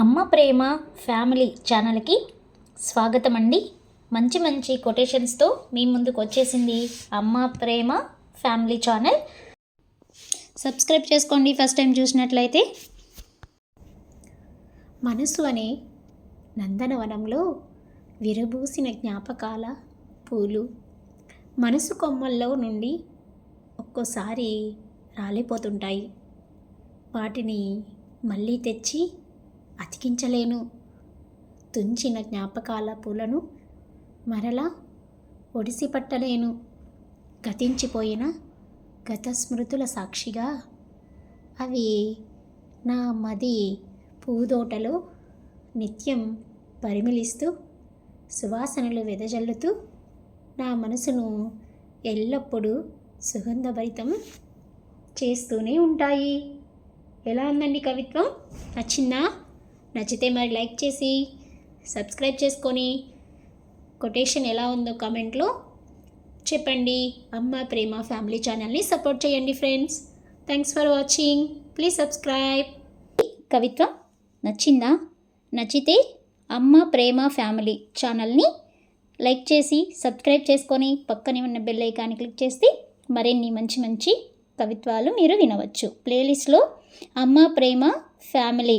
అమ్మ ప్రేమ ఫ్యామిలీ ఛానల్కి స్వాగతం అండి మంచి మంచి కొటేషన్స్తో మీ ముందుకు వచ్చేసింది Amma Prema family channel. Subscribe చేసుకోండి ఫస్ట్ టైం చూసినట్లయితే. మనసు అనే నందనవనంలో విరబూసిన జ్ఞాపకాల పూలు మనసు కొమ్మల్లో నుండి ఒక్కోసారి రాలిపోతుంటాయి. వాటిని మళ్ళీ తెచ్చి అతికించలేను. తుంచిన జ్ఞాపకాల పూలను మరలా ఒడిసి పట్టలేను గతించిపోయిన గత స్మృతుల సాక్షిగా అవి నా మది పూదోటలో నిత్యం పరిమళిస్తూ సువాసనలు వెదజల్లుతూ నా మనసును ఎల్లప్పుడూ సుగంధభరితం చేస్తూనే ఉంటాయి. ఎలా ఉందండి కవిత్వం? నచ్చిందా? నచ్చితే మరి లైక్ చేసి సబ్స్క్రైబ్ చేసుకొని కొటేషన్ ఎలా ఉందో కామెంట్లో చెప్పండి. అమ్మ ప్రేమ ఫ్యామిలీ ఛానల్ని సపోర్ట్ చేయండి friends. Thanks for watching please subscribe కవిత్వం నచ్చిందా? నచ్చితే అమ్మ ప్రేమ ఫ్యామిలీ ఛానల్ని లైక్ చేసి సబ్స్క్రైబ్ చేసుకొని పక్కనే ఉన్న బెల్ ఐకాన్ని క్లిక్ చేస్తే మరిన్ని మంచి మంచి కవిత్వాలు మీరు వినవచ్చు. ప్లేలిస్ట్లో అమ్మ ప్రేమ ఫ్యామిలీ